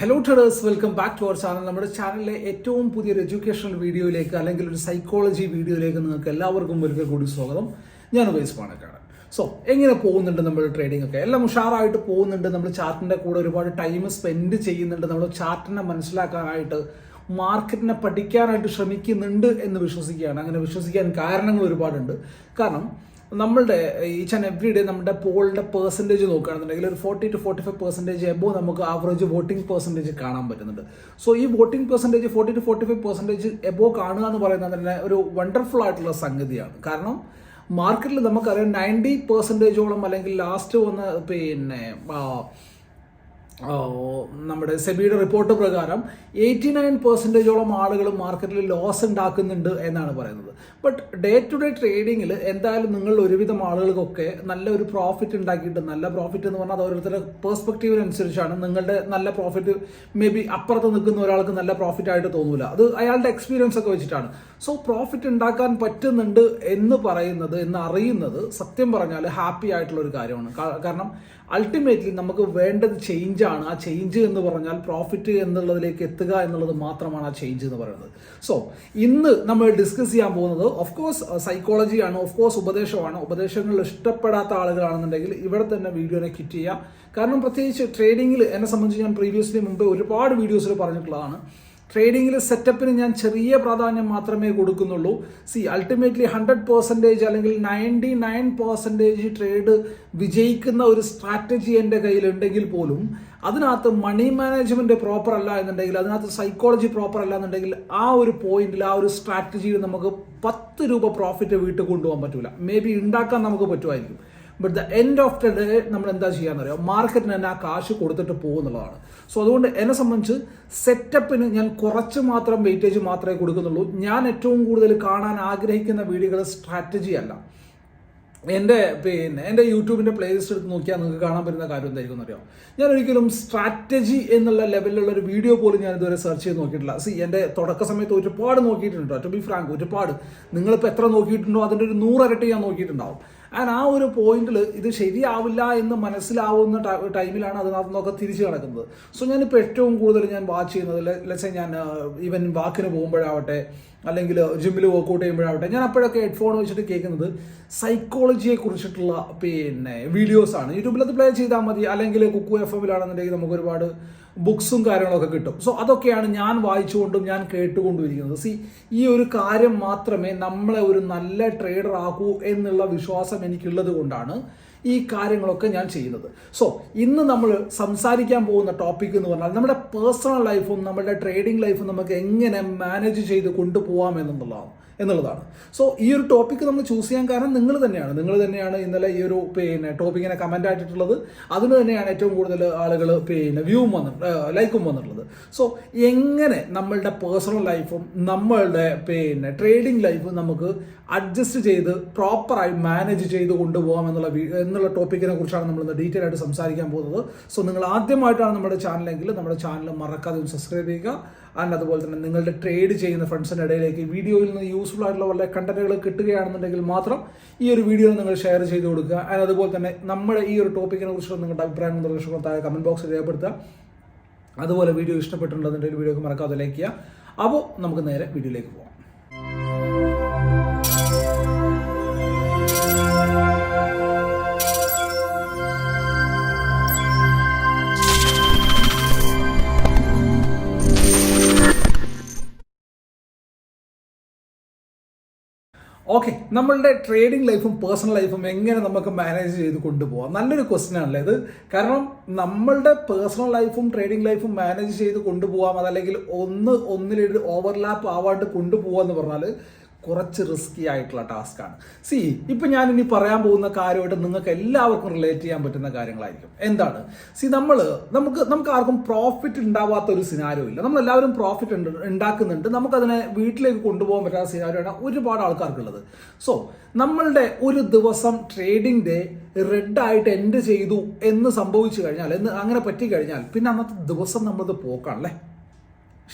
Hello traders welcome back to our channel നമ്മുടെ ചാനലിലെ ഏറ്റവും പുതിയൊരു എഡ്യൂക്കേഷണൽ വീഡിയോയിലേക്ക് അല്ലെങ്കിൽ ഒരു സൈക്കോളജി വീഡിയോയിലേക്ക് നിങ്ങൾക്ക് എല്ലാവർക്കും ഒരിക്കൽ കൂടി സ്വാഗതം. ഞാൻ ഉപയോഗിച്ച് പാണക്കാട് സോ എങ്ങനെ പോകുന്നുണ്ട് നമ്മൾ ട്രേഡിംഗ് ഒക്കെ? എല്ലാം ഉഷാറായിട്ട് പോകുന്നുണ്ട്. നമ്മൾ ചാർട്ടിന്റെ കൂടെ ഒരുപാട് ടൈം സ്പെൻഡ് ചെയ്യുന്നുണ്ട്. നമ്മൾ ചാർട്ടിനെ മനസ്സിലാക്കാനായിട്ട് മാർക്കറ്റിനെ പഠിക്കാനായിട്ട് ശ്രമിക്കുന്നുണ്ട് എന്ന് വിശ്വസിക്കുകയാണ്. അങ്ങനെ വിശ്വസിക്കാൻ കാരണങ്ങൾ ഒരുപാടുണ്ട്. കാരണം നമ്മളുടെ ഈച്ച് ആൻഡ് എവറി ഡേ നമ്മുടെ പോളിന്റെ പെർസെന്റേജ് നോക്കുകയാണെന്നുണ്ടെങ്കിൽ ഒരു forty two forty five percentage above നമുക്ക് ആവറേജ് വോട്ടിംഗ് പെർസെന്റേജ് കാണാൻ പറ്റുന്നുണ്ട്. സോ ഈ voting percentage forty two forty five percentage above കാണുക എന്ന് പറയുന്നത് തന്നെ ഒരു വണ്ടർഫുൾ ആയിട്ടുള്ള സംഗതിയാണ്. കാരണം മാർക്കറ്റിൽ നമുക്കറിയാം നയന്റി പെർസെന്റേജോളം അല്ലെങ്കിൽ ലാസ്റ്റ് വന്ന പിന്നെ നമ്മുടെ സെബിയുടെ റിപ്പോർട്ട് പ്രകാരം എയ്റ്റി നയൻ പെർസെന്റേജോളം ആളുകൾ മാർക്കറ്റിൽ ലോസ് ഉണ്ടാക്കുന്നുണ്ട് എന്നാണ് പറയുന്നത്. ബട്ട് ഡേ ടു ഡേ ട്രേഡിങ്ങിൽ എന്തായാലും നിങ്ങൾ ഒരുവിധം ആളുകൾക്കൊക്കെ നല്ലൊരു പ്രോഫിറ്റ് ഉണ്ടാക്കിയിട്ട് നല്ല പ്രോഫിറ്റ് എന്ന് പറഞ്ഞാൽ അത് ഓരോരുത്തരുടെ പേഴ്സ്പെക്റ്റീവിനനുസരിച്ചാണ് നിങ്ങളുടെ നല്ല പ്രോഫിറ്റ് മേ ബി അപ്പുറത്ത് നിൽക്കുന്ന ഒരാൾക്ക് നല്ല പ്രോഫിറ്റ് ആയിട്ട് തോന്നൂല. അത് അയാളുടെ എക്സ്പീരിയൻസ് ഒക്കെ വെച്ചിട്ടാണ്. സോ പ്രോഫിറ്റ് ഉണ്ടാക്കാൻ പറ്റുന്നുണ്ട് എന്ന് പറയുന്നത് എന്ന് അറിയുന്നത് സത്യം പറഞ്ഞാൽ ഹാപ്പി ആയിട്ടുള്ള ഒരു കാര്യമാണ്. കാരണം അൾട്ടിമേറ്റ്ലി നമുക്ക് വേണ്ടത് ചേഞ്ച് ആണ്. ആ ചേഞ്ച് എന്ന് പറഞ്ഞാൽ പ്രോഫിറ്റ് എന്നുള്ളതിലേക്ക് എത്തുക എന്നുള്ളത് മാത്രമാണ് ആ ചേഞ്ച് എന്ന് പറയുന്നത്. സോ ഇന്ന് നമ്മൾ ഡിസ്കസ് ചെയ്യാൻ പോകുന്നത് ഓഫ് കോഴ്സ് സൈക്കോളജിയാണ് ഓഫ് കോഴ്സ് ഉപദേശമാണ്. ഉപദേശങ്ങൾ ഇഷ്ടപ്പെടാത്ത ആളുകളാണെന്നുണ്ടെങ്കിൽ ഇവിടെ തന്നെ വീഡിയോനെ കിറ്റ് ചെയ്യാം കാരണം പ്രത്യേകിച്ച് ട്രേഡിങ്ങിൽ എന്നെ സംബന്ധിച്ച് ഞാൻ പ്രീവിയസ്ലി മുമ്പ് ഒരുപാട് വീഡിയോസിൽ പറഞ്ഞിട്ടുള്ളതാണ്. ട്രേഡിങ്ങിൽ സെറ്റപ്പിന് ഞാൻ ചെറിയ പ്രാധാന്യം മാത്രമേ കൊടുക്കുന്നുള്ളൂ. സി അൾട്ടിമേറ്റ്ലി ഹൺഡ്രഡ് പെർസെന്റേജ് അല്ലെങ്കിൽ നയന്റി നയൻ പെർസെന്റേജ് ട്രേഡ് വിജയിക്കുന്ന ഒരു സ്ട്രാറ്റജി എന്റെ കയ്യിലുണ്ടെങ്കിൽ പോലും അതിനകത്ത് മണി മാനേജ്മെന്റ് പ്രോപ്പർ അല്ല എന്നുണ്ടെങ്കിൽ അതിനകത്ത് സൈക്കോളജി പ്രോപ്പർ അല്ല എന്നുണ്ടെങ്കിൽ ആ ഒരു പോയിന്റിൽ ആ ഒരു സ്ട്രാറ്റജിയിൽ നമുക്ക് പത്ത് രൂപ പ്രോഫിറ്റ് വീട്ടിൽ കൊണ്ടുപോകാൻ പറ്റില്ല മേ ബി ഉണ്ടാക്കാൻ നമുക്ക് പറ്റുമായിരിക്കും. But the end of the day നമ്മൾ എന്താ ചെയ്യാന്നറിയാം മാർക്കറ്റിന് തന്നെ ആ കാശ് കൊടുത്തിട്ട് പോകുന്നുള്ളതാണ്. സോ അതുകൊണ്ട് എന്നെ സംബന്ധിച്ച് സെറ്റപ്പിന് ഞാൻ കുറച്ച് മാത്രം വെയിറ്റേജ് മാത്രമേ കൊടുക്കുന്നുള്ളൂ. ഞാൻ ഏറ്റവും കൂടുതൽ കാണാൻ ആഗ്രഹിക്കുന്ന വീഡിയോകൾ സ്ട്രാറ്റജി അല്ല. എന്റെ പിന്നെ എന്റെ യൂട്യൂബിന്റെ പ്ലേലിസ്റ്റ് എടുത്ത് നോക്കിയാൽ നിങ്ങൾക്ക് കാണാൻ പറ്റുന്ന കാര്യം എന്തായിരിക്കും അറിയാം ഞാൻ ഒരിക്കലും സ്ട്രാറ്റജി എന്നുള്ള ലെവലിലുള്ള ഒരു വീഡിയോ പോലും ഞാൻ ഇതുവരെ സെർച്ച് ചെയ്ത് നോക്കിയിട്ടില്ല. സി എന്റെ തുടക്ക സമയത്ത് ഒരുപാട് നോക്കിയിട്ടുണ്ടോ ടു ബി ഫ്രാങ്ക് ഒരുപാട്. നിങ്ങളിപ്പോൾ എത്ര നോക്കിയിട്ടുണ്ടോ? അതിന്റെ ഒരു നൂറരട്ടി ഞാൻ നോക്കിയിട്ടുണ്ടാവും. ആൻഡ് ആ ഒരു പോയിന്റിൽ ഇത് ശരിയാവില്ല എന്ന് മനസ്സിലാവുന്ന ടൈമിലാണ് അതിനകത്തുനിന്നൊക്കെ തിരിച്ചു കിടക്കുന്നത്. സോ ഞാനിപ്പോൾ ഏറ്റവും കൂടുതൽ ഞാൻ വാച്ച് ചെയ്യുന്നത് ലെറ്റ്സ് ഞാൻ ഈവൻ വാക്കിന് പോകുമ്പോഴാവട്ടെ അല്ലെങ്കിൽ ജിമ്മിൽ വർക്കൗട്ട് ചെയ്യുമ്പോഴാവട്ടെ ഞാൻ അപ്പോഴൊക്കെ ഹെഡ്ഫോൺ വെച്ചിട്ട് കേൾക്കുന്നത് സൈക്കോളജിയെ കുറിച്ചിട്ടുള്ള പിന്നെ വീഡിയോസാണ് യൂട്യൂബിൽ അത് പ്ലേ ചെയ്താൽ മതി അല്ലെങ്കിൽ കുക്കു എഫ് എമ്മിലാണെന്നുണ്ടെങ്കിൽ നമുക്ക് ഒരുപാട് ബുക്സും കാര്യങ്ങളൊക്കെ കിട്ടും. സോ അതൊക്കെയാണ് ഞാൻ വായിച്ചുകൊണ്ടും ഞാൻ കേട്ടുകൊണ്ടും ഇരിക്കുന്നത്. സി ഈ ഒരു കാര്യം മാത്രമേ നമ്മളെ ഒരു നല്ല ട്രേഡർ ആകൂ എന്നുള്ള വിശ്വാസം എനിക്കുള്ളത് കൊണ്ടാണ് ഈ കാര്യങ്ങളൊക്കെ ഞാൻ ചെയ്യുന്നത്. സോ ഇന്ന് നമ്മൾ സംസാരിക്കാൻ പോകുന്ന ടോപ്പിക് എന്ന് പറഞ്ഞാൽ നമ്മുടെ പേഴ്സണൽ ലൈഫും നമ്മുടെ ട്രേഡിംഗ് ലൈഫും നമുക്ക് എങ്ങനെ മാനേജ് ചെയ്ത് കൊണ്ടുപോകാം എന്നുള്ളതാണ്. എന്നുള്ളതാണ്. സോ ഈ ഒരു ടോപ്പിക്ക് നമ്മൾ ചൂസ് ചെയ്യാൻ കാരണം നിങ്ങൾ തന്നെയാണ്. നിങ്ങൾ തന്നെയാണ് ഇന്നലെ ഈ ഒരു പിന്നെ ടോപ്പിക്കിനെ കമന്റ് ആയിട്ടുള്ളത് അതിന് തന്നെയാണ് ഏറ്റവും കൂടുതൽ ആളുകൾ പിന്നെ വ്യൂവും വന്നിട്ട് ലൈക്കും വന്നിട്ടുള്ളത്. സോ എങ്ങനെ നമ്മളുടെ പേഴ്സണൽ ലൈഫും നമ്മളുടെ പിന്നെ ട്രേഡിംഗ് ലൈഫും നമുക്ക് അഡ്ജസ്റ്റ് ചെയ്ത് പ്രോപ്പറായി മാനേജ് ചെയ്ത് കൊണ്ടുപോകാം എന്നുള്ള എന്നുള്ള ടോപ്പിക്കിനെ കുറിച്ചാണ് നമ്മൾ ഇന്ന് ഡീറ്റെയിൽ ആയിട്ട് സംസാരിക്കാൻ പോകുന്നത്. സോ നിങ്ങൾ ആദ്യമായിട്ടാണ് നമ്മുടെ ചാനലെങ്കിൽ നമ്മുടെ ചാനൽ മറക്കാതെ സബ്സ്ക്രൈബ് ചെയ്യുക. ആൻഡ് അതുപോലെ തന്നെ നിങ്ങളുടെ ട്രേഡ് ചെയ്യുന്ന ഫ്രണ്ട്സിന്റെ ഇടയിലേക്ക് വീഡിയോയിൽ നിന്ന് യൂസ്ഫുൾ ആയിട്ടുള്ള വല്ല കണ്ടന്റുകൾ കിട്ടുകയാണെന്നുണ്ടെങ്കിൽ മാത്രം ഈ ഒരു വീഡിയോ നിങ്ങൾ ഷെയർ ചെയ്ത് കൊടുക്കുക. ആൻഡ് അതുപോലെ തന്നെ നമ്മുടെ ഈ ഒരു ടോപ്പിക്കിനെ കുറിച്ചുള്ള നിങ്ങളുടെ അഭിപ്രായം നിർദ്ദേശങ്ങൾ താഴെ കമന്റ് ബോക്സിൽ രേഖപ്പെടുത്തുക. അതുപോലെ വീഡിയോ ഇഷ്ടപ്പെട്ടിട്ടുണ്ടെന്നുണ്ടെങ്കിൽ വീഡിയോക്ക് മറക്കാതെ ലൈക്ക് ചെയ്യുക. അപ്പോൾ നമുക്ക് നേരെ വീഡിയോയിലേക്ക് പോകാം ഓക്കെ നമ്മളുടെ ട്രേഡിംഗ് ലൈഫും പേഴ്സണൽ ലൈഫും എങ്ങനെ നമുക്ക് മാനേജ് ചെയ്ത് കൊണ്ടുപോകാം നല്ലൊരു ക്വസ്റ്റ്യൻ ആണല്ലേ ഇത്. കാരണം നമ്മളുടെ പേഴ്സണൽ ലൈഫും ട്രേഡിംഗ് ലൈഫും മാനേജ് ചെയ്ത് കൊണ്ടുപോകാം അതല്ലെങ്കിൽ ഒന്ന് ഒന്നിലൊരു ഓവർലാപ്പ് ആവാണ്ട് കൊണ്ടുപോകാന്ന് പറഞ്ഞാൽ കുറച്ച് റിസ്കി ആയിട്ടുള്ള ടാസ്ക്കാണ് സി ഇപ്പൊ ഞാൻ ഇനി പറയാൻ പോകുന്ന കാര്യമായിട്ട് നിങ്ങൾക്ക് എല്ലാവർക്കും റിലേറ്റ് ചെയ്യാൻ പറ്റുന്ന കാര്യങ്ങളായിരിക്കും. എന്താണ്? സി നമ്മൾ നമുക്ക് നമുക്ക് ആർക്കും പ്രോഫിറ്റ് ഉണ്ടാവാത്ത ഒരു സിനാരോ ഇല്ല. നമ്മൾ എല്ലാവരും പ്രോഫിറ്റ് ഉണ്ടാക്കുന്നുണ്ട് നമുക്കതിനെ വീട്ടിലേക്ക് കൊണ്ടുപോകാൻ പറ്റാത്ത സിനാരോയാണ് ഒരുപാട് ആൾക്കാർക്കുള്ളത്. സോ നമ്മളുടെ ഒരു ദിവസം ട്രേഡിംഗ് ഡേ റെഡ് ആയിട്ട് എൻഡ് ചെയ്തു എന്ന് സംഭവിച്ചു കഴിഞ്ഞാൽ എന്ന് അങ്ങനെ പറ്റിക്കഴിഞ്ഞാൽ പിന്നെ അന്നത്തെ ദിവസം നമ്മളത് പോക്കാണല്ലേ?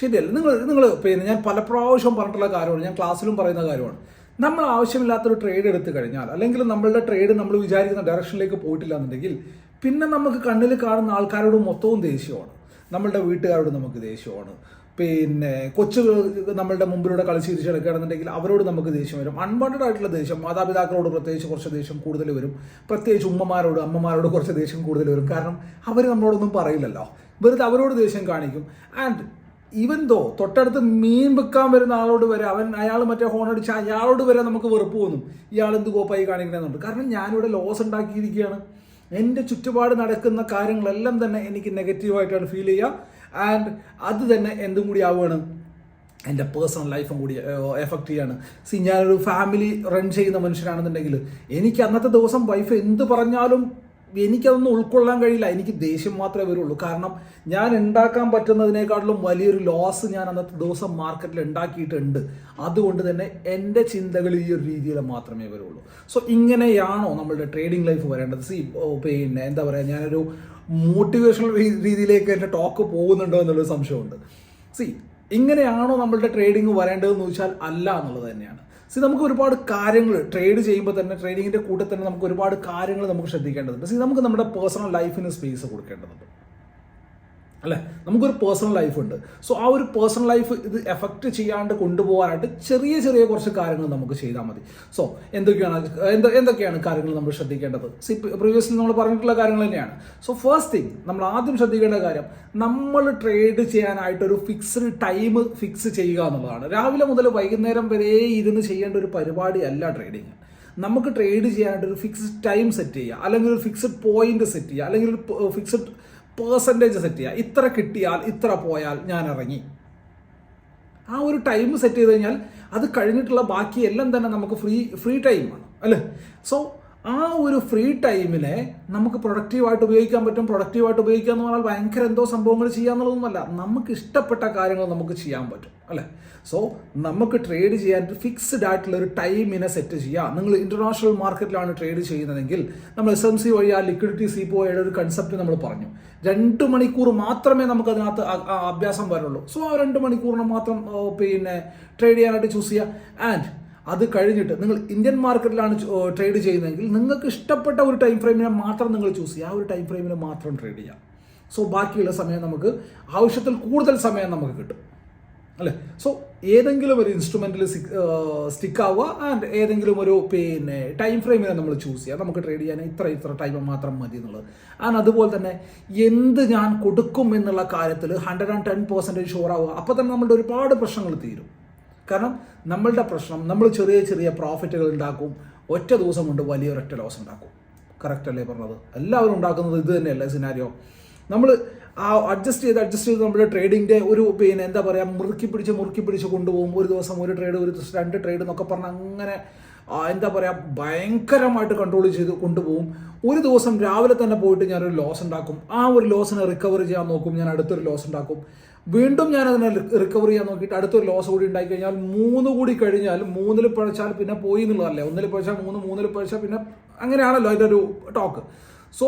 ശരിയല്ല? നിങ്ങൾ നിങ്ങൾ പിന്നെ ഞാൻ പല പ്രാവശ്യം പറഞ്ഞിട്ടുള്ള കാര്യമാണ്. ഞാൻ ക്ലാസ്സിലും പറയുന്ന കാര്യമാണ്. നമ്മൾ ആവശ്യമില്ലാത്തൊരു ട്രേഡ് എടുത്തു കഴിഞ്ഞാൽ അല്ലെങ്കിൽ നമ്മളുടെ ട്രേഡ് നമ്മൾ വിചാരിക്കുന്ന ഡയറക്ഷനിലേക്ക് പോയിട്ടില്ല എന്നുണ്ടെങ്കിൽ പിന്നെ നമുക്ക് കണ്ണിൽ കാണുന്ന ആൾക്കാരോട് മൊത്തവും ദേഷ്യമാണ്. നമ്മളുടെ വീട്ടുകാരോട് നമുക്ക് ദേഷ്യമാണ്. പിന്നെ കൊച്ചു നമ്മളുടെ മുമ്പിലൂടെ കളിച്ച് തിരിച്ചു കിടക്കുകയാണെന്നുണ്ടെങ്കിൽ അവരോട് നമുക്ക് ദേഷ്യം വരും. അൺവാണ്ടഡ് ആയിട്ടുള്ള ദേഷ്യം മാതാപിതാക്കളോട് പ്രത്യേകിച്ച് കുറച്ച് ദേഷ്യം കൂടുതൽ വരും. പ്രത്യേകിച്ച് ഉമ്മമാരോട് അമ്മമാരോട് കുറച്ച് ദേഷ്യം കൂടുതൽ വരും. കാരണം അവർ നമ്മളോടൊന്നും പറയില്ലല്ലോ. വെറുതെ അവരോട് ദേഷ്യം കാണിക്കും. ആൻഡ് ഈവൻ ദോ തൊട്ടടുത്ത് മീൻ വിൽക്കാൻ വരുന്ന ആളോട് വരെ അവൻ അയാൾ മറ്റേ ഹോൺ അടിച്ച അയാളോട് വരെ നമുക്ക് വെറുപ്പ് തോന്നും ഇയാൾ എന്ത് കോപ്പായി കാണിക്കണമെന്നുണ്ട് കാരണം ഞാനിവിടെ ലോസ് ഉണ്ടാക്കിയിരിക്കുകയാണ്. എന്റെ ചുറ്റുപാട് നടക്കുന്ന കാര്യങ്ങളെല്ലാം തന്നെ എനിക്ക് നെഗറ്റീവായിട്ടാണ് ഫീൽ ചെയ്യുക. ആൻഡ് അത് തന്നെ എന്തും കൂടി ആവുകയാണ്. എന്റെ പേഴ്സണൽ ലൈഫും കൂടി എഫക്റ്റ് ചെയ്യാണ്. സി ഞാനൊരു ഫാമിലി റൺ ചെയ്യുന്ന മനുഷ്യനാണെന്നുണ്ടെങ്കിൽ എനിക്ക് അന്നത്തെ ദിവസം വൈഫ് എന്ത് പറഞ്ഞാലും എനിക്കതൊന്നും ഉൾക്കൊള്ളാൻ കഴിയില്ല. എനിക്ക് ദേഷ്യം മാത്രമേ വരുള്ളൂ. കാരണം ഞാൻ ഉണ്ടാക്കാൻ പറ്റുന്നതിനേക്കാളും വലിയൊരു ലോസ് ഞാൻ അന്നത്തെ ദിവസം മാർക്കറ്റിൽ ഉണ്ടാക്കിയിട്ടുണ്ട്. അതുകൊണ്ട് തന്നെ എന്റെ ചിന്തകൾ ഈ ഒരു രീതിയിൽ മാത്രമേ വരുള്ളൂ. സോ ഇങ്ങനെയാണോ നമ്മളുടെ ട്രേഡിംഗ് ലൈഫ് വരേണ്ടത്? സി പിന്നെ എന്താ പറയുക ഞാനൊരു മോട്ടിവേഷണൽ രീതിയിലേക്ക് എന്റെ ടോക്ക് പോകുന്നുണ്ടോ എന്നുള്ളൊരു സംശയമുണ്ട്. സി ഇങ്ങനെയാണോ നമ്മളുടെ ട്രേഡിംഗ് വരേണ്ടതെന്ന് ചോദിച്ചാൽ അല്ല എന്നുള്ളത് തന്നെയാണ്. സി നമുക്ക് ഒരുപാട് കാര്യങ്ങൾ ട്രേഡ് ചെയ്യുമ്പോൾ തന്നെ ട്രേഡിങ്ങിന്റെ കൂടെ തന്നെ നമുക്ക് ഒരുപാട് കാര്യങ്ങൾ നമുക്ക് ശ്രദ്ധിക്കേണ്ടതുണ്ട്. സി നമുക്ക് നമ്മുടെ പേഴ്സണൽ ലൈഫിന് സ്പേസ് കൊടുക്കേണ്ടതുണ്ട്. അല്ലേ? നമുക്കൊരു പേഴ്സണൽ ലൈഫ് ഉണ്ട്. സോ ആ ഒരു പേഴ്സണൽ ലൈഫ് ഇത് എഫക്റ്റ് ചെയ്യാണ്ട് കൊണ്ടുപോകാനായിട്ട് ചെറിയ ചെറിയ കുറച്ച് കാര്യങ്ങൾ നമുക്ക് ചെയ്താൽ മതി. സോ എന്തൊക്കെയാണ് എന്ത് എന്തൊക്കെയാണ് കാര്യങ്ങൾ നമ്മൾ ശ്രദ്ധിക്കേണ്ടത്? സി പ്രീവിയസ്ലി നമ്മൾ പറഞ്ഞിട്ടുള്ള കാര്യങ്ങൾ തന്നെയാണ്. സോ ഫസ്റ്റ് തിങ് നമ്മൾ ആദ്യം ശ്രദ്ധിക്കേണ്ട കാര്യം നമ്മൾ ട്രേഡ് ചെയ്യാനായിട്ട് ഒരു ഫിക്സ്ഡ് ടൈം ഫിക്സ് ചെയ്യുക എന്നുള്ളതാണ്. രാവിലെ മുതൽ വൈകുന്നേരം വരെ ഇരുന്ന് ചെയ്യേണ്ട ഒരു പരിപാടിയല്ല ട്രേഡിങ് നമുക്ക് ട്രേഡ് ചെയ്യാനായിട്ട് ഒരു ഫിക്സ്ഡ് ടൈം സെറ്റ് ചെയ്യുക. അല്ലെങ്കിൽ ഒരു ഫിക്സ്ഡ് പോയിന്റ് സെറ്റ് ചെയ്യുക. അല്ലെങ്കിൽ ഒരു ഫിക്സ്ഡ് പേഴ്സന്റേജ് സെറ്റ് ചെയ്യുക. ഇത്ര കിട്ടിയാൽ ഇത്ര പോയാൽ ഞാൻ ഇറങ്ങി. ആ ഒരു ടൈം സെറ്റ് ചെയ്ത് കഴിഞ്ഞാൽ അത് കഴിഞ്ഞിട്ടുള്ള ബാക്കി എല്ലാം തന്നെ നമുക്ക് ഫ്രീ ഫ്രീ ടൈമാണ് അല്ലേ? സോ ആ ഒരു ഫ്രീ ടൈമിനെ നമുക്ക് പ്രൊഡക്റ്റീവായിട്ട് ഉപയോഗിക്കാൻ പറ്റും. പ്രൊഡക്റ്റീവായിട്ട് ഉപയോഗിക്കുക എന്ന് പറഞ്ഞാൽ ഭയങ്കര എന്തോ സംഭവങ്ങൾ ചെയ്യാന്നുള്ളതൊന്നുമല്ല. നമുക്ക് ഇഷ്ടപ്പെട്ട കാര്യങ്ങൾ നമുക്ക് ചെയ്യാൻ പറ്റും. അല്ലേ? സോ നമുക്ക് ട്രേഡ് ചെയ്യാൻ ഫിക്സ്ഡ് ആയിട്ടുള്ള ഒരു ടൈമിനെ സെറ്റ് ചെയ്യാം. നിങ്ങൾ ഇന്റർനാഷണൽ മാർക്കറ്റിലാണ് ട്രേഡ് ചെയ്യുന്നതെങ്കിൽ നമ്മൾ എസ് എം സി വഴി ആ ലിക്വിഡിറ്റി സി പോയുടെ ഒരു കൺസെപ്റ്റ് നമ്മൾ പറഞ്ഞു. രണ്ട് മണിക്കൂർ മാത്രമേ നമുക്ക് അതിനകത്ത് അഭ്യാസം വരുള്ളൂ. സോ ആ രണ്ട് മണിക്കൂറിന് മാത്രം പിന്നെ ട്രേഡ് ചെയ്യാനായിട്ട് ചൂസ് ചെയ്യുക ആൻഡ് അത് കഴിഞ്ഞിട്ട് നിങ്ങൾ ഇന്ത്യൻ മാർക്കറ്റിലാണ് ട്രേഡ് ചെയ്യുന്നതെങ്കിൽ നിങ്ങൾക്ക് ഇഷ്ടപ്പെട്ട ഒരു ടൈം ഫ്രെയിമിനെ മാത്രം നിങ്ങൾ ചൂസ് ചെയ്യുക. ആ ഒരു ടൈം ഫ്രെയിമിനെ മാത്രം ട്രേഡ് ചെയ്യാം സോ ബാക്കിയുള്ള സമയം നമുക്ക് ആവശ്യത്തിൽ കൂടുതൽ സമയം നമുക്ക് കിട്ടും. അല്ലേ? സോ ഏതെങ്കിലും ഒരു ഇൻസ്ട്രുമെന്റിൽ സ്റ്റിക്ക് ആവുക ആൻഡ് ഏതെങ്കിലും ഒരു പിന്നെ ടൈം ഫ്രെയിമിനെ നമ്മൾ ചൂസ് ചെയ്യുക. നമുക്ക് ട്രേഡ് ചെയ്യാൻ ഇത്ര ഇത്ര ടൈം മാത്രം മതി എന്നുള്ളത്. ആൻഡ് അതുപോലെ തന്നെ എന്ത് ഞാൻ കൊടുക്കും എന്നുള്ള കാര്യത്തിൽ hundred and ten percentage sure ആവുക. അപ്പോൾ തന്നെ നമ്മളുടെ ഒരുപാട് പ്രശ്നങ്ങൾ തീരും. കാരണം നമ്മളുടെ പ്രശ്നം നമ്മൾ ചെറിയ ചെറിയ പ്രോഫിറ്റുകൾ ഉണ്ടാക്കും. ഒറ്റ ദിവസം കൊണ്ട് വലിയൊരൊറ്റ ലോസ് ഉണ്ടാക്കും. കറക്റ്റ് അല്ലേ പറഞ്ഞത്? എല്ലാവരും ഉണ്ടാക്കുന്നത് ഇത് തന്നെയല്ലേ സിനാരിയോ നമ്മൾ ആ അഡ്ജസ്റ്റ് ചെയ്ത് അഡ്ജസ്റ്റ് ചെയ്ത് നമ്മുടെ ട്രേഡിങ്ങിന്റെ ഒരു പിന്നെ എന്താ പറയുക മുറുക്കി പിടിച്ച് മുറുക്കി പിടിച്ച് കൊണ്ടുപോകും. ഒരു ദിവസം ഒരു ട്രേഡ് ഒരു ദിവസം രണ്ട് ട്രേഡ് എന്നൊക്കെ പറഞ്ഞ് അങ്ങനെ എന്താ പറയുക ഭയങ്കരമായിട്ട് കൺട്രോൾ ചെയ്ത് കൊണ്ടുപോകും. ഒരു ദിവസം രാവിലെ തന്നെ പോയിട്ട് ഞാനൊരു ലോസ് ഉണ്ടാക്കും. ആ ഒരു ലോസിനെ റിക്കവർ ചെയ്യാൻ നോക്കും. ഞാൻ അടുത്തൊരു ലോസ് ഉണ്ടാക്കും. വീണ്ടും ഞാൻ അതിനെ റിക്കവർ ചെയ്യാൻ നോക്കിയിട്ട് അടുത്തൊരു ലോസ് കൂടി ഉണ്ടായി കഴിഞ്ഞാൽ മൂന്ന് കൂടി കഴിഞ്ഞാൽ മൂന്നിൽ പഴച്ചാൽ പിന്നെ പോയി എന്നുള്ളതല്ലേ? ഒന്നിൽ പഴച്ചാൽ മൂന്ന് മൂന്നിൽ പഴച്ചാൽ പിന്നെ അങ്ങനെയാണല്ലോ അതിന്റെ ഒരു ടോക്ക് സോ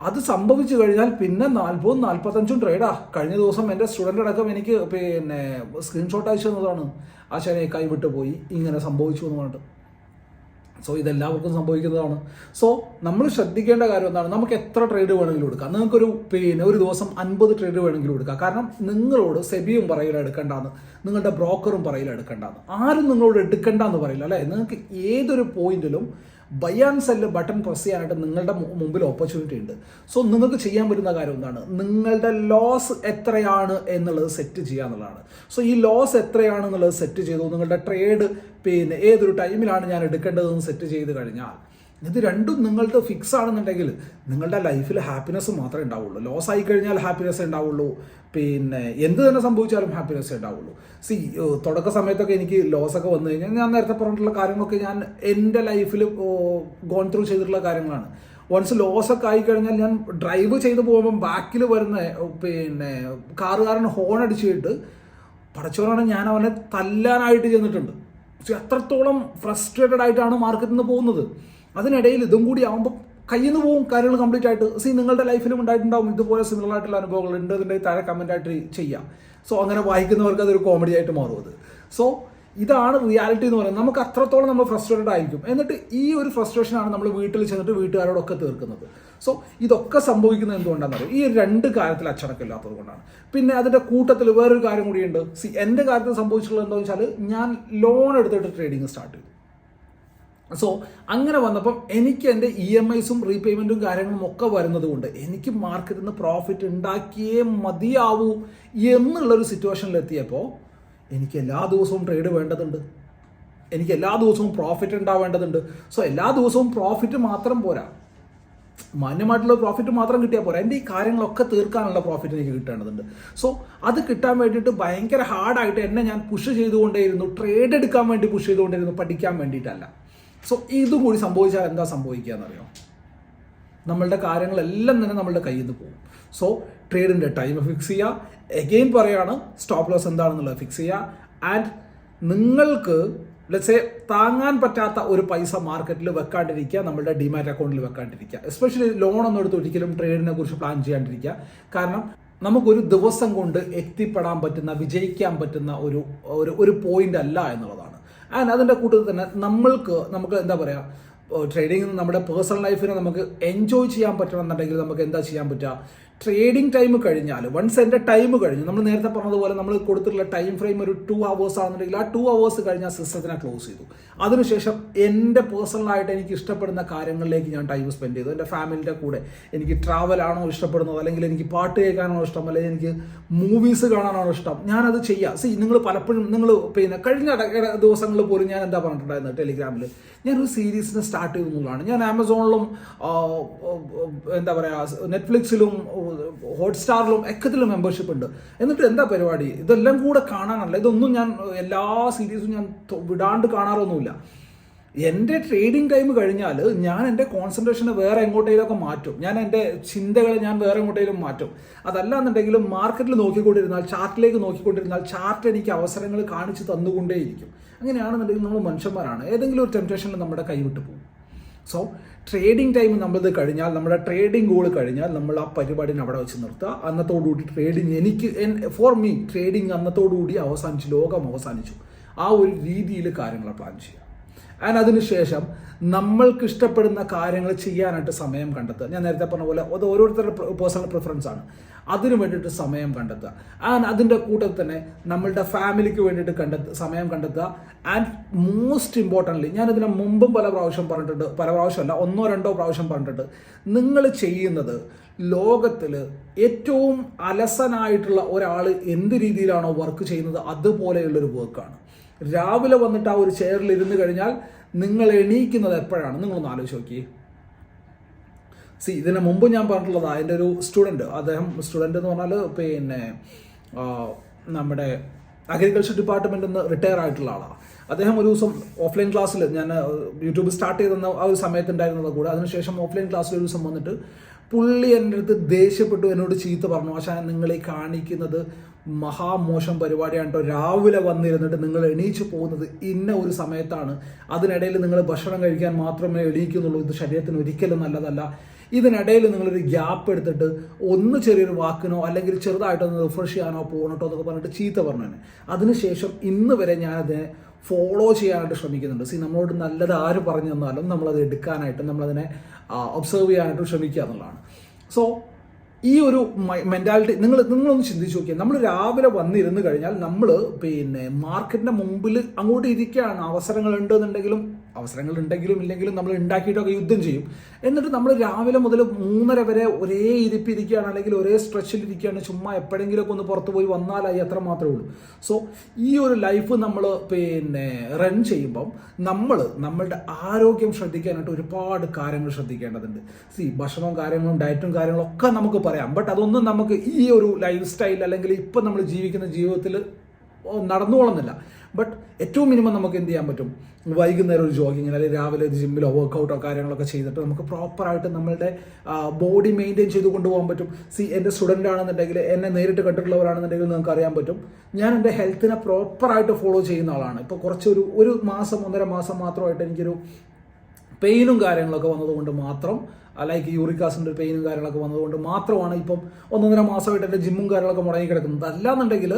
അത് സംഭവിച്ചു കഴിഞ്ഞാൽ പിന്നെ നാൽപ്പതും നാൽപ്പത്തഞ്ചും ട്രേഡാ കഴിഞ്ഞ ദിവസം എന്റെ സ്റ്റുഡന്റ് അടക്കം എനിക്ക് പിന്നെ സ്ക്രീൻഷോട്ട് അയച്ചു തന്നതാണ്. ആശാനെ കൈവിട്ട് പോയി ഇങ്ങനെ സംഭവിച്ചു എന്ന് പറഞ്ഞിട്ട്. സോ ഇതെല്ലാവർക്കും സംഭവിക്കുന്നതാണ്. സോ നമ്മൾ ശ്രദ്ധിക്കേണ്ട കാര്യം എന്താണ്? നമുക്ക് എത്ര ട്രേഡ് വേണമെങ്കിലും എടുക്കാം. നിങ്ങൾക്കൊരു പിന്നെ ഒരു ദിവസം അൻപത് ട്രേഡ് വേണമെങ്കിലും എടുക്കാം. കാരണം നിങ്ങളോട് സെബിയും പറയില്ല എടുക്കേണ്ടെന്ന് നിങ്ങളുടെ ബ്രോക്കറും പറയില്ല എടുക്കേണ്ടെന്ന്. ആരും നിങ്ങളോട് എടുക്കണ്ടെന്ന് പറയില്ല അല്ലേ? നിങ്ങൾക്ക് ഏതൊരു പോയിന്റിലും buy and sell button press ചെയ്യാനായിട്ട് നിങ്ങളുടെ മുമ്പിൽ ഓപ്പർച്യൂണിറ്റി ഉണ്ട്. സോ നിങ്ങൾക്ക് ചെയ്യാൻ പറ്റുന്ന കാര്യം എന്താണ്? നിങ്ങളുടെ ലോസ് എത്രയാണ് എന്നുള്ളത് സെറ്റ് ചെയ്യുക എന്നുള്ളതാണ്. സോ ഈ ലോസ് എത്രയാണ് എന്നുള്ളത് സെറ്റ് ചെയ്തു. നിങ്ങളുടെ ട്രേഡ് പിന്നെ ഏതൊരു ടൈമിലാണ് ഞാൻ എടുക്കേണ്ടതെന്ന് സെറ്റ് ചെയ്ത് കഴിഞ്ഞാൽ ഇത് രണ്ടും നിങ്ങളുടെ ഫിക്സ് ആണെന്നുണ്ടെങ്കിൽ നിങ്ങളുടെ ലൈഫിൽ ഹാപ്പിനെസ് മാത്രമേ ഉണ്ടാവുള്ളൂ. ലോസ് ആയി കഴിഞ്ഞാൽ ഹാപ്പിനെസ് ഉണ്ടാവുള്ളൂ. പിന്നെ എന്ത് തന്നെ സംഭവിച്ചാലും ഹാപ്പിനെസ് ഉണ്ടാവുള്ളൂ. സി തുടക്ക സമയത്തൊക്കെ എനിക്ക് ലോസ് ഒക്കെ വന്നു കഴിഞ്ഞാൽ ഞാൻ നേരത്തെ പറഞ്ഞിട്ടുള്ള കാര്യങ്ങളൊക്കെ ഞാൻ എന്റെ ലൈഫിൽ ഗോൺ ത്രൂ ചെയ്തിട്ടുള്ള കാര്യങ്ങളാണ്. വൺസ് ലോസ് ഒക്കെ ആയി കഴിഞ്ഞാൽ ഞാൻ ഡ്രൈവ് ചെയ്ത് പോകുമ്പോൾ ബാക്കിൽ വരുന്ന പിന്നെ കാറുകാരൻ ഹോൺ അടിച്ചിട്ട് പടച്ചോനാണ് ഞാൻ അവനെ തല്ലാനായിട്ട് ചെന്നിട്ടുണ്ട്. പക്ഷെ അത്രത്തോളം ഫ്രസ്ട്രേറ്റഡ് ആയിട്ടാണ് മാർക്കറ്റിൽ നിന്ന് പോകുന്നത്. അതിനിടയിൽ ഇതും കൂടി ആകുമ്പോൾ കയ്യിൽ നിന്ന് പോകും കാര്യങ്ങൾ കംപ്ലീറ്റ് ആയിട്ട്. സി നിങ്ങളുടെ ലൈഫിലും ഉണ്ടായിട്ടുണ്ടാവും. ഇതുപോലെ സിമിലർ ആയിട്ടുള്ള അനുഭവങ്ങൾ ഉണ്ട് അതിന്റെ താഴെ കമന്റ് ആയിട്ട് ചെയ്യാം. സോ അങ്ങനെ വായിക്കുന്നവർക്ക് അതൊരു കോമഡി ആയിട്ട് മാറും അത്. സോ ഇതാണ് റിയാലിറ്റി എന്ന് പറയുന്നത്. നമുക്ക് അത്രത്തോളം നമ്മൾ ഫ്രസ്ട്രേറ്റഡ് ആയിരിക്കും. എന്നിട്ട് ഈ ഒരു ഫ്രസ്ട്രേഷനാണ് നമ്മൾ വീട്ടിൽ ചെന്നിട്ട് വീട്ടുകാരോടൊക്കെ തീർക്കുന്നത്. സോ ഇതൊക്കെ സംഭവിക്കുന്നത് എന്തുകൊണ്ടാണെന്ന് അറിയാം? ഈ രണ്ട് കാര്യത്തിൽ അച്ചടക്കമില്ലാത്തത് കൊണ്ടാണ്. പിന്നെ അതിന്റെ കൂട്ടത്തിൽ വേറൊരു കാര്യം കൂടിയുണ്ട്. സി എന്റെ കാര്യത്തിൽ സംഭവിച്ചിട്ടുള്ളത് എന്താണെന്ന് വെച്ചാൽ ഞാൻ ലോൺ എടുത്തിട്ട് ട്രേഡിങ് സ്റ്റാർട്ട് ചെയ്തു. സോ അങ്ങനെ വന്നപ്പം എനിക്ക് എന്റെ ഇ എം ഐസും റീപേയ്മെന്റും കാര്യങ്ങളും ഒക്കെ വരുന്നത് കൊണ്ട് എനിക്ക് മാർക്കറ്റിൽ നിന്ന് പ്രോഫിറ്റ് ഉണ്ടാക്കിയേ മതിയാവൂ എന്നുള്ളൊരു സിറ്റുവേഷനിലെത്തിയപ്പോൾ എനിക്ക് എല്ലാ ദിവസവും ട്രേഡ് വേണ്ടതുണ്ട്. എനിക്ക് എല്ലാ ദിവസവും പ്രോഫിറ്റ് ഉണ്ടാവേണ്ടതുണ്ട് സോ എല്ലാ ദിവസവും പ്രോഫിറ്റ് മാത്രം പോരാ. മാന്യമായിട്ടുള്ള പ്രോഫിറ്റ് മാത്രം കിട്ടിയാൽ പോരാ. എന്റെ ഈ കാര്യങ്ങളൊക്കെ തീർക്കാനുള്ള പ്രോഫിറ്റ് എനിക്ക് കിട്ടേണ്ടതുണ്ട്. സോ അത് കിട്ടാൻ വേണ്ടിയിട്ട് ഭയങ്കര ഹാർഡായിട്ട് എന്നെ ഞാൻ പുഷ് ചെയ്തുകൊണ്ടേയിരുന്നു. ട്രേഡ് എടുക്കാൻ വേണ്ടി പുഷ് ചെയ്തുകൊണ്ടിരുന്നു പഠിക്കാൻ വേണ്ടിയിട്ടല്ല. സോ ഇതും കൂടി സംഭവിച്ചാൽ എന്താ സംഭവിക്കുക എന്നറിയോ? നമ്മളുടെ കാര്യങ്ങളെല്ലാം തന്നെ നമ്മളുടെ കയ്യിൽ നിന്ന് പോകും. സോ ട്രേഡിന്റെ ടൈം ഫിക്സ് ചെയ്യുക. എഗെയിൻ പറയുകയാണ് സ്റ്റോപ്പ് ലോസ് എന്താണെന്നുള്ളത് ഫിക്സ് ചെയ്യുക. ആൻഡ് നിങ്ങൾക്ക് ലെറ്റ്സേ താങ്ങാൻ പറ്റാത്ത ഒരു പൈസ മാർക്കറ്റിൽ വെക്കാണ്ടിരിക്കുക നമ്മുടെ ഡിമാറ്റ് അക്കൗണ്ടിൽ വെക്കാണ്ടിരിക്കുക. എസ്പെഷ്യലി ലോൺ ഒന്നും എടുത്ത് ഒരിക്കലും ട്രേഡിനെ കുറിച്ച് പ്ലാൻ ചെയ്യാണ്ടിരിക്കുക. കാരണം നമുക്കൊരു ദിവസം കൊണ്ട് എത്തിപ്പെടാൻ പറ്റുന്ന വിജയിക്കാൻ പറ്റുന്ന ഒരു ഒരു പോയിന്റ് അല്ല എന്നുള്ളതാണ്. ആൻഡ് അതിന്റെ കൂട്ടത്തിൽ തന്നെ നമ്മൾക്ക് നമുക്ക് എന്താ പറയുക ട്രേഡിംഗ് നമ്മുടെ പേഴ്സണൽ ലൈഫിനെ നമുക്ക് എൻജോയ് ചെയ്യാൻ പറ്റണം എന്നുണ്ടെങ്കിൽ നമുക്ക് എന്താ ചെയ്യാൻ പറ്റുക? ട്രേഡിംഗ് ടൈം കഴിഞ്ഞാൽ വൺസ് എന്റെ ടൈം കഴിഞ്ഞു നമ്മൾ നേരത്തെ പറഞ്ഞതുപോലെ നമ്മൾ കൊടുത്തിട്ടുള്ള ടൈം ഫ്രെയിം ഒരു ടു അവേഴ്സ് ആണെന്നുണ്ടെങ്കിൽ ആ ടു അവേഴ്സ് കഴിഞ്ഞാൽ സിസ്റ്റത്തിനെ ക്ലോസ് ചെയ്തു. അതിനുശേഷം എന്റെ പേഴ്സണലായിട്ട് എനിക്ക് ഇഷ്ടപ്പെടുന്ന കാര്യങ്ങളിലേക്ക് ഞാൻ ടൈം സ്പെൻഡ് ചെയ്തു. എന്റെ ഫാമിലിന്റെ കൂടെ എനിക്ക് ട്രാവൽ ആണോ ഇഷ്ടപ്പെടുന്നത്? അല്ലെങ്കിൽ എനിക്ക് പാട്ട് കേൾക്കാനാണോ ഇഷ്ടം? അല്ലെങ്കിൽ എനിക്ക് മൂവീസ് കാണാനാണോ ഇഷ്ടം? ഞാനത് ചെയ്യാം. സി നിങ്ങൾ പലപ്പോഴും നിങ്ങൾ പിന്നെ കഴിഞ്ഞ ദിവസങ്ങളിൽ പോലും ഞാൻ എന്താ പറഞ്ഞിട്ടുണ്ടായിരുന്നത് ടെലിഗ്രാമിൽ ഞാനൊരു സീരീസിനെ സ്റ്റാർട്ട് ചെയ്തു എന്നുള്ളതാണ്. ഞാൻ ആമസോണിലും എന്താ പറയുക നെറ്റ്ഫ്ലിക്സിലും ഹോട്ട്സ്റ്റാറിലും എക്കത്തിലും മെമ്പർഷിപ്പ് ഉണ്ട്. എന്നിട്ട് എന്താ പരിപാടി? ഇതെല്ലാം കൂടെ കാണാനല്ല. ഇതൊന്നും ഞാൻ എല്ലാ സീരീസും ഞാൻ വിടാണ്ട് കാണാറൊന്നുമില്ല. എന്റെ ട്രേഡിംഗ് ടൈം കഴിഞ്ഞാൽ ഞാൻ എന്റെ കോൺസെൻട്രേഷനെ വേറെ എങ്ങോട്ടേലൊക്കെ മാറ്റും. ഞാൻ എന്റെ ചിന്തകളെ ഞാൻ വേറെ എങ്ങോട്ടേലും മാറ്റും. അതല്ല എന്നുണ്ടെങ്കിൽ മാർക്കറ്റിൽ നോക്കിക്കൊണ്ടിരുന്നാൽ ചാർട്ടിലേക്ക് നോക്കിക്കൊണ്ടിരുന്നാൽ ചാർട്ട് എനിക്ക് അവസരങ്ങൾ കാണിച്ച് തന്നുകൊണ്ടേയിരിക്കും. അങ്ങനെയാണെന്നുണ്ടെങ്കിൽ നമ്മൾ മനുഷ്യന്മാരാണ്. ഏതെങ്കിലും ഒരു ടെംപ്റ്റേഷനിൽ നമ്മുടെ കൈവിട്ട് പോകും. സോ ട്രേഡിംഗ് ടൈം നമ്മളത് കഴിഞ്ഞാൽ നമ്മുടെ ട്രേഡിംഗ് ഗോൾ കഴിഞ്ഞാൽ നമ്മൾ ആ പരിപാടിനെ അവിടെ വെച്ച് നിർത്തുക അന്നത്തോടുകൂടി ട്രേഡിംഗ് എനിക്ക് ഫോർ മീ ട്രേഡിംഗ് അന്നത്തോടുകൂടി അവസാനിച്ചു ലോകം അവസാനിച്ചു. ആ ഒരു രീതിയിൽ കാര്യങ്ങൾ പ്ലാൻ ചെയ്യുക ആൻഡ് അതിനുശേഷം നമ്മൾക്ക് ഇഷ്ടപ്പെടുന്ന കാര്യങ്ങൾ ചെയ്യാനായിട്ട് സമയം കണ്ടെത്തുക. ഞാൻ നേരത്തെ പറഞ്ഞ പോലെ അത് ഓരോരുത്തരുടെ പേഴ്സണൽ പ്രിഫറൻസ് ആണ്. അതിനു വേണ്ടിയിട്ട് സമയം കണ്ടെത്തുക. ആൻഡ് അതിന്റെ കൂട്ടത്തിൽ തന്നെ നമ്മളുടെ ഫാമിലിക്ക് വേണ്ടിയിട്ട് കണ്ടെത്തുക സമയം കണ്ടെത്തുക. ആൻഡ് മോസ്റ്റ് ഇമ്പോർട്ടന്റ്ലി ഞാൻ ഇതിന് മുമ്പും പല പ്രാവശ്യം പറഞ്ഞിട്ടുണ്ട്. പല പ്രാവശ്യമല്ല ഒന്നോ രണ്ടോ പ്രാവശ്യം പറഞ്ഞിട്ടുണ്ട്. നിങ്ങൾ ചെയ്യുന്നത് ലോകത്തിൽ ഏറ്റവും അലസനായിട്ടുള്ള ഒരാൾ എന്ത് രീതിയിലാണോ വർക്ക് ചെയ്യുന്നത് അതുപോലെയുള്ളൊരു വർക്കാണ് രാവിലെ വന്നിട്ട് ആ ഒരു ചെയറിൽ ഇരുന്ന് കഴിഞ്ഞാൽ നിങ്ങൾ എണീക്കുന്നത് എപ്പോഴാണ്? നിങ്ങളൊന്ന് ആലോചിച്ച് നോക്കിയേ സി ഇതിന് മുമ്പ് ഞാൻ പറഞ്ഞിട്ടുള്ളതാ എന്റെ ഒരു സ്റ്റുഡന്റ് അദ്ദേഹം സ്റ്റുഡന്റ് എന്ന് പറഞ്ഞാൽ പിന്നെ നമ്മുടെ അഗ്രികൾച്ചർ ഡിപ്പാർട്ട്മെന്റിൽ നിന്ന് റിട്ടയർ ആയിട്ടുള്ള ആളാണ് അദ്ദേഹം ഒരു ദിവസം ഓഫ്ലൈൻ ക്ലാസ്സിൽ ഞാൻ യൂട്യൂബ് സ്റ്റാർട്ട് ചെയ്തെന്ന ആ ഒരു സമയത്തുണ്ടായിരുന്നത് കൂടെ. അതിനുശേഷം ഓഫ്ലൈൻ ക്ലാസ്സിൽ ഒരു ദിവസം വന്നിട്ട് പുള്ളി എന്റെ അടുത്ത് ദേഷ്യപ്പെട്ടു എന്നോട് ചീത്ത പറഞ്ഞു പക്ഷേ നിങ്ങൾ ഈ കാണിക്കുന്നത് മഹാമോശം പരിപാടിയാണ് കേട്ടോ രാവിലെ വന്നിരുന്നിട്ട് നിങ്ങൾ എണീച്ചു പോകുന്നത് ഇന്ന ഒരു സമയത്താണ്. അതിനിടയിൽ നിങ്ങൾ ഭക്ഷണം കഴിക്കാൻ മാത്രമേ എണീക്കുന്നുള്ളൂ. ഇത് ശരീരത്തിന് ഒരിക്കലും നല്ലതല്ല. ഇതിനിടയിൽ നിങ്ങളൊരു ഗ്യാപ്പ് എടുത്തിട്ട് ഒന്ന് ചെറിയൊരു വാക്കിനോ അല്ലെങ്കിൽ ചെറുതായിട്ടൊന്ന് റിഫ്രഷ് ചെയ്യാനോ പോകണട്ടോ എന്നൊക്കെ പറഞ്ഞിട്ട് ചീത്ത പറഞ്ഞു അതിനുശേഷം ഇന്ന് വരെ ഞാനതിനെ ഫോളോ ചെയ്യാനായിട്ട് ശ്രമിക്കുന്നുണ്ട്. സി നമ്മളോട് നല്ലത് ആര് പറഞ്ഞു തന്നാലും നമ്മളത് എടുക്കാനായിട്ട് നമ്മളതിനെ ഒബ്സർവ് ചെയ്യാനായിട്ട് ശ്രമിക്കുക എന്നുള്ളതാണ്. സോ ഈ ഒരു മെന്റാലിറ്റി നിങ്ങൾ നിങ്ങളൊന്ന് ചിന്തിച്ചു നോക്കിയാൽ നമ്മൾ രാവിലെ വന്നിരുന്ന് കഴിഞ്ഞാൽ നമ്മൾ പിന്നെ മാർക്കറ്റിന്റെ മുമ്പിൽ അങ്ങോട്ട് ഇരിക്കുകയാണ്. അവസരങ്ങൾ ഉണ്ടെന്നുണ്ടെങ്കിലും അവസരങ്ങൾ ഉണ്ടെങ്കിലും ഇല്ലെങ്കിലും നമ്മൾ ഉണ്ടാക്കിയിട്ടൊക്കെ യുദ്ധം ചെയ്യും. എന്നിട്ട് നമ്മൾ രാവിലെ മുതൽ മൂന്നര വരെ ഒരേ ഇരിപ്പിരിക്കുകയാണ് അല്ലെങ്കിൽ ഒരേ സ്ട്രെച്ചിൽ ഇരിക്കുകയാണ് ചുമ്മാ എപ്പോഴെങ്കിലുമൊക്കെ ഒന്ന് പുറത്ത് പോയി വന്നാലായി അത്ര മാത്രമേ ഉള്ളൂ. സോ ഈ ഒരു ലൈഫ് നമ്മൾ പിന്നെ റൺ ചെയ്യുമ്പം നമ്മൾ നമ്മളുടെ ആരോഗ്യം ശ്രദ്ധിക്കാനായിട്ട് ഒരുപാട് കാര്യങ്ങൾ ശ്രദ്ധിക്കേണ്ടതുണ്ട്. സി ഭക്ഷണവും കാര്യങ്ങളും ഡയറ്റും കാര്യങ്ങളും ഒക്കെ നമുക്ക് പറയാം. ബട്ട് അതൊന്നും നമുക്ക് ഈ ഒരു ലൈഫ് സ്റ്റൈൽ അല്ലെങ്കിൽ ഇപ്പം നമ്മൾ ജീവിക്കുന്ന ജീവിതത്തിൽ നടന്നുകൊള്ളുന്നില്ല ഏറ്റവും മിനിമം നമുക്ക് എന്ത് ചെയ്യാൻ പറ്റും? വൈകുന്നേരം ഒരു ജോഗിങ്ങിന് അല്ലെങ്കിൽ രാവിലെ ഒരു ജിമ്മിലോ വർക്കൗട്ടോ കാര്യങ്ങളൊക്കെ ചെയ്തിട്ട് നമുക്ക് പ്രോപ്പറായിട്ട് നമ്മളുടെ ബോഡി മെയിന്റെയിൻ ചെയ്ത് കൊണ്ടുപോകാൻ പറ്റും. സി എന്റെ സ്റ്റുഡന്റ് ആണെന്നുണ്ടെങ്കിൽ എന്നെ നേരിട്ട് കണ്ടിട്ടുള്ളവരാണെന്നുണ്ടെങ്കിൽ നിങ്ങൾക്ക് അറിയാൻ പറ്റും. ഞാൻ എന്റെ ഹെൽത്തിനെ പ്രോപ്പറായിട്ട് ഫോളോ ചെയ്യുന്ന ആളാണ്. ഇപ്പോൾ കുറച്ചൊരു ഒരു മാസം ഒന്നര മാസം മാത്രമായിട്ട് എനിക്കൊരു പെയിനും കാര്യങ്ങളൊക്കെ വന്നതുകൊണ്ട് മാത്രം ലൈക്ക് യൂറിക് ആസിഡിന്റെ പെയിനും കാര്യങ്ങളൊക്കെ വന്നതുകൊണ്ട് മാത്രമാണ് ഇപ്പം ഒന്നൊന്നര മാസമായിട്ട് എന്റെ ജിമ്മും കാര്യങ്ങളൊക്കെ മുടങ്ങി കിടക്കുന്നത് അല്ലാന്നുണ്ടെങ്കിൽ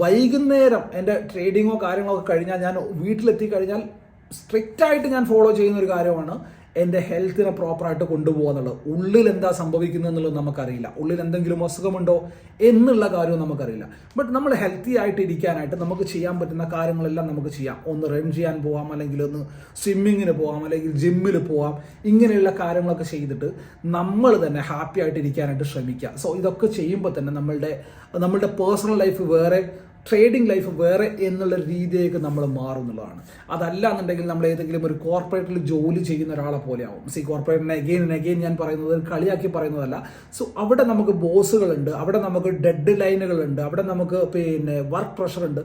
വൈകുന്നേരം എന്റെ ട്രേഡിങ്ങോ കാര്യങ്ങളോ ഒക്കെ കഴിഞ്ഞാൽ ഞാൻ വീട്ടിലെത്തി കഴിഞ്ഞാൽ സ്ട്രിക്റ്റ് ആയിട്ട് ഞാൻ ഫോളോ ചെയ്യുന്ന ഒരു കാര്യമാണ്. എന്റെ ഹെൽത്തിനെ പ്രോപ്പറായിട്ട് കൊണ്ടുപോകുന്നുള്ളത് ഉള്ളിൽ എന്താ സംഭവിക്കുന്നത് എന്നുള്ളത് നമുക്കറിയില്ല. ഉള്ളിൽ എന്തെങ്കിലും അസുഖമുണ്ടോ എന്നുള്ള കാര്യവും നമുക്കറിയില്ല. ബട്ട് നമ്മൾ ഹെൽത്തി ആയിട്ട് ഇരിക്കാനായിട്ട് നമുക്ക് ചെയ്യാൻ പറ്റുന്ന കാര്യങ്ങളെല്ലാം നമുക്ക് ചെയ്യാം. ഒന്ന് റൺ ചെയ്യാൻ പോവാം അല്ലെങ്കിൽ ഒന്ന് സ്വിമ്മിങ്ങിന് പോവാം അല്ലെങ്കിൽ ജിമ്മിൽ പോവാം. ഇങ്ങനെയുള്ള കാര്യങ്ങളൊക്കെ ചെയ്തിട്ട് നമ്മൾ തന്നെ ഹാപ്പി ആയിട്ട് ഇരിക്കാനായിട്ട് ശ്രമിക്കുക. സോ ഇതൊക്കെ ചെയ്യുമ്പോൾ തന്നെ നമ്മളുടെ നമ്മളുടെ പേഴ്സണൽ ലൈഫ് വേറെ ട്രേഡിംഗ് ലൈഫ് വേറെ എന്നുള്ള രീതിയിലേക്ക് നമ്മൾ മാറുന്നുള്ളതാണ് അതല്ല എന്നുണ്ടെങ്കിൽ നമ്മൾ ഏതെങ്കിലും ഒരു കോർപ്പറേറ്റിൽ ജോലി ചെയ്യുന്ന ഒരാളെ പോലെ ആവും. സി കോർപ്പറേറ്റിനെ അഗെയിൻ അഗെയിൻ ഞാൻ പറയുന്നത് കളിയാക്കി പറയുന്നതല്ല. സോ അവിടെ നമുക്ക് ബോസുകളുണ്ട് അവിടെ നമുക്ക് ഡെഡ് ലൈനുകളുണ്ട് അവിടെ നമുക്ക് പിന്നെ വർക്ക് പ്രഷർ ഉണ്ട്.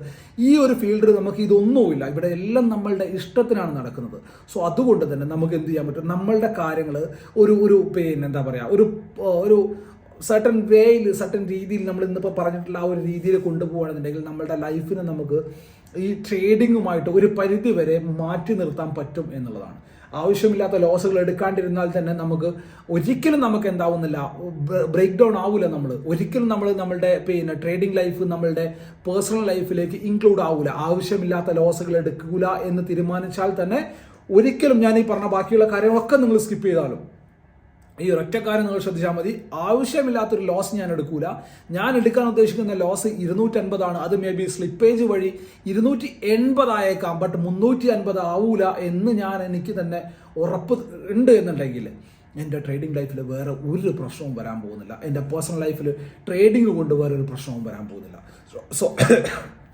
ഈ ഒരു ഫീൽഡിൽ നമുക്ക് ഇതൊന്നുമില്ല. ഇവിടെ എല്ലാം നമ്മളുടെ ഇഷ്ടത്തിനാണ് നടക്കുന്നത്. സോ അതുകൊണ്ട് തന്നെ നമുക്ക് എന്ത് ചെയ്യാൻ പറ്റും? നമ്മളുടെ കാര്യങ്ങൾ ഒരു ഒരു പിന്നെ എന്താ പറയുക ഒരു ഒരു സർട്ടൻ വേയിൽ സർട്ടൻ രീതിയിൽ നമ്മൾ ഇന്നിപ്പോൾ പറഞ്ഞിട്ടുള്ള ആ ഒരു രീതിയിൽ കൊണ്ടുപോകുകയാണെന്നുണ്ടെങ്കിൽ നമ്മളുടെ ലൈഫിനെ നമുക്ക് ഈ ട്രേഡിങ്ങുമായിട്ട് ഒരു പരിധി വരെ മാറ്റി നിർത്താൻ പറ്റും എന്നുള്ളതാണ്. ആവശ്യമില്ലാത്ത ലോസുകൾ എടുക്കാണ്ടിരുന്നാൽ തന്നെ നമുക്ക് ഒരിക്കലും നമുക്ക് എന്താവുന്നില്ല ബ്രേക്ക് ഡൗൺ ആവില്ല നമ്മൾ ഒരിക്കലും നമ്മൾ നമ്മളുടെ പിന്നെ ട്രേഡിംഗ് ലൈഫ് നമ്മളുടെ പേഴ്സണൽ ലൈഫിലേക്ക് ഇൻക്ലൂഡ് ആവില്ല ആവശ്യമില്ലാത്ത ലോസുകൾ എടുക്കൂല എന്ന് തീരുമാനിച്ചാൽ തന്നെ ഒരിക്കലും ഞാൻ ഈ പറഞ്ഞ ബാക്കിയുള്ള കാര്യങ്ങളൊക്കെ നിങ്ങൾ സ്കിപ്പ് ചെയ്താലും ഈ ഒരൊറ്റക്കാരൻ നിങ്ങൾ ശ്രദ്ധിച്ചാൽ മതി. ആവശ്യമില്ലാത്തൊരു ലോസ് ഞാൻ എടുക്കൂല. ഞാൻ എടുക്കാൻ ഉദ്ദേശിക്കുന്ന ലോസ് ഇരുന്നൂറ്റൻപതാണ്. അത് മേ ബി സ്ലിപ്പേജ് വഴി ഇരുന്നൂറ്റി എൺപതായേക്കാം ബട്ട് മുന്നൂറ്റി അൻപത് ആവൂല എന്ന് ഞാൻ എനിക്ക് തന്നെ ഉറപ്പ് ഉണ്ട് എന്നുണ്ടെങ്കിൽ എന്റെ ട്രേഡിംഗ് ലൈഫിൽ വേറെ ഒരു പ്രശ്നവും വരാൻ പോകുന്നില്ല. എന്റെ പേഴ്സണൽ ലൈഫിൽ ട്രേഡിംഗ് കൊണ്ട് വേറെ ഒരു പ്രശ്നവും വരാൻ പോകുന്നില്ല. സോ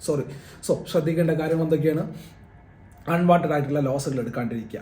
സോറി സോ ശ്രദ്ധിക്കേണ്ട കാര്യം എന്തൊക്കെയാണ്? അൺവാണ്ടഡ് ആയിട്ടുള്ള ലോസുകൾ എടുക്കാണ്ടിരിക്കുക.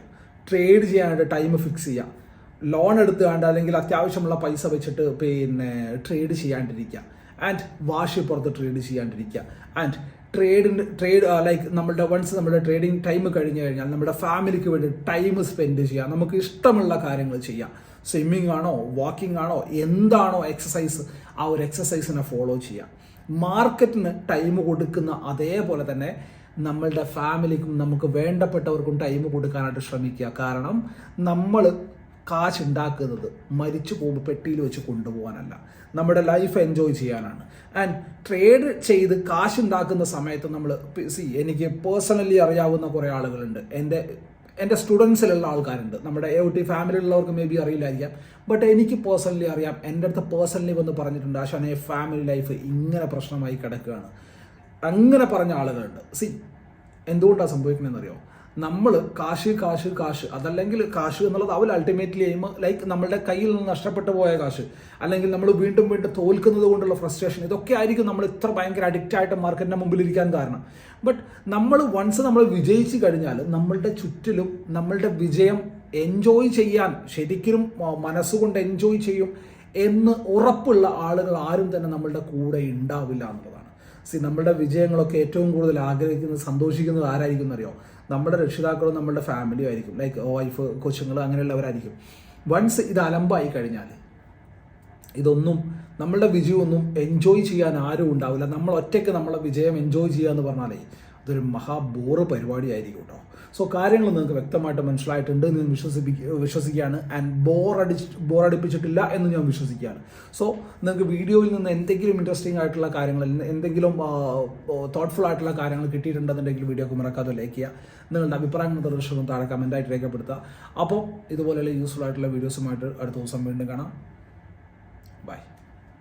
ട്രേഡ് ചെയ്യാനായിട്ട് ടൈം ഫിക്സ് ചെയ്യുക. ലോൺ എടുത്ത് എടുത്തുകൊണ്ട് അല്ലെങ്കിൽ അത്യാവശ്യമുള്ള പൈസ വെച്ചിട്ട് പിന്നെ ട്രേഡ് ചെയ്യാണ്ടിരിക്കുക. ആൻഡ് വാഷ് പുറത്ത് ട്രേഡ് ചെയ്യാണ്ടിരിക്കുക. ആൻഡ് ട്രേഡിന്റെ ട്രേഡ് ലൈക്ക് നമ്മുടെ വൺസ് നമ്മുടെ ട്രേഡിങ് ടൈം കഴിഞ്ഞു കഴിഞ്ഞാൽ നമ്മുടെ ഫാമിലിക്ക് വേണ്ടി ടൈം സ്പെൻഡ് ചെയ്യുക. നമുക്ക് ഇഷ്ടമുള്ള കാര്യങ്ങൾ ചെയ്യാം സ്വിമ്മിംഗ് ആണോ വാക്കിംഗ് ആണോ എന്താണോ എക്സസൈസ് ആ ഒരു എക്സസൈസിനെ ഫോളോ ചെയ്യാം മാർക്കറ്റിന് ടൈം കൊടുക്കുന്ന അതേപോലെ തന്നെ നമ്മളുടെ ഫാമിലിക്കും നമുക്ക് വേണ്ടപ്പെട്ടവർക്കും ടൈം കൊടുക്കാനായിട്ട് ശ്രമിക്കുക. കാരണം നമ്മൾ കാശ് ഉണ്ടാക്കുന്നത് മരിച്ചു പോകുമ്പോൾ പെട്ടിയിൽ വെച്ച് കൊണ്ടുപോകാനല്ല. നമ്മുടെ ലൈഫ് എൻജോയ് ചെയ്യാനാണ്. ആൻഡ് ട്രേഡ് ചെയ്ത് കാശ് ഉണ്ടാക്കുന്ന സമയത്ത് നമ്മൾ സി എനിക്ക് പേഴ്സണലി അറിയാവുന്ന കുറേ ആളുകളുണ്ട്. എന്റെ എന്റെ സ്റ്റുഡൻസിലുള്ള ആൾക്കാരുണ്ട്. നമ്മുടെ എ ടി ഫാമിലിയിലുള്ളവർക്ക് മേ ബി അറിയില്ലായിരിക്കാം. ബട്ട് എനിക്ക് പേഴ്സണലി അറിയാം. എന്റെ അടുത്ത് പേഴ്സണലി വന്ന് പറഞ്ഞിട്ടുണ്ട് ആശാനെ ഫാമിലി ലൈഫ് ഇങ്ങനെ പ്രശ്നമായി കിടക്കുകയാണ്. അങ്ങനെ പറഞ്ഞ ആളുകളുണ്ട്. സി എന്തുകൊണ്ടാണ് സംഭവിക്കുന്നതെന്ന് അറിയോ നമ്മൾ കാശ് കാശ് കാശ്. അതല്ലെങ്കിൽ കാശ് എന്നുള്ളത് അവർ അൾട്ടിമേറ്റ്ലി എയിം ലൈക്ക് നമ്മളുടെ കയ്യിൽ നിന്ന് നഷ്ടപ്പെട്ടു പോയ കാശ്. അല്ലെങ്കിൽ നമ്മൾ വീണ്ടും വീണ്ടും തോൽക്കുന്നത് കൊണ്ടുള്ള ഫ്രസ്ട്രേഷൻ ഇതൊക്കെ ആയിരിക്കും നമ്മൾ ഇത്ര ഭയങ്കര അഡിക്റ്റ് ആയിട്ട് മാർക്കറ്റിന്റെ മുമ്പിൽ ഇരിക്കാൻ കാരണം. ബട്ട് നമ്മൾ വൺസ് നമ്മൾ വിജയിച്ചു കഴിഞ്ഞാൽ നമ്മളുടെ ചുറ്റിലും നമ്മളുടെ വിജയം എൻജോയ് ചെയ്യാൻ ശരിക്കും മനസ്സുകൊണ്ട് എൻജോയ് ചെയ്യും എന്ന് ഉറപ്പുള്ള ആളുകൾ ആരും തന്നെ നമ്മളുടെ കൂടെ ഉണ്ടാവില്ല എന്നുള്ളതാണ്. സി നമ്മളുടെ വിജയങ്ങളൊക്കെ ഏറ്റവും കൂടുതൽ ആഗ്രഹിക്കുന്നത് സന്തോഷിക്കുന്നത് ആരായിരിക്കും എന്നറിയോ? നമ്മുടെ രക്ഷിതാക്കളും നമ്മുടെ ഫാമിലിയും ആയിരിക്കും. ലൈക്ക് വൈഫ് കൊച്ചുങ്ങൾ അങ്ങനെയുള്ളവരായിരിക്കും. വൺസ് ഇത് അലമ്പായി കഴിഞ്ഞാൽ ഇതൊന്നും നമ്മളുടെ വിജയമൊന്നും എൻജോയ് ചെയ്യാൻ ആരും ഉണ്ടാവില്ല. നമ്മൾ ഒറ്റയ്ക്ക് നമ്മളെ വിജയം എൻജോയ് ചെയ്യുക എന്ന് പറഞ്ഞാലേ അതൊരു മഹാബോറ് പരിപാടിയായിരിക്കും കേട്ടോ സോ കാര്യങ്ങൾ നിങ്ങൾക്ക് വ്യക്തമായിട്ട് മനസ്സിലായിട്ടുണ്ട് എന്ന് വിശ്വസിപ്പിക്കുക വിശ്വസിക്കുകയാണ്. ആൻഡ് ബോർ ബോറടിപ്പിച്ചിട്ടില്ല എന്ന് ഞാൻ വിശ്വസിക്കുകയാണ്. സോ നിങ്ങൾക്ക് വീഡിയോയിൽ നിന്ന് എന്തെങ്കിലും ഇൻട്രസ്റ്റിംഗ് ആയിട്ടുള്ള കാര്യങ്ങൾ എന്തെങ്കിലും തോട്ട്ഫുൾ ആയിട്ടുള്ള കാര്യങ്ങൾ കിട്ടിയിട്ടുണ്ടെന്നുണ്ടെങ്കിൽ വീഡിയോക്ക് മറക്കാതെ ലൈക്ക് ചെയ്യുക. നിങ്ങളുടെ അഭിപ്രായങ്ങൾ നിർദ്ദേശങ്ങളും താഴെ കമന്റായിട്ട് രേഖപ്പെടുത്തുക. അപ്പോൾ ഇതുപോലെയുള്ള യൂസ്ഫുൾ ആയിട്ടുള്ള വീഡിയോസുമായിട്ട് അടുത്ത ദിവസം വീണ്ടും കാണാം.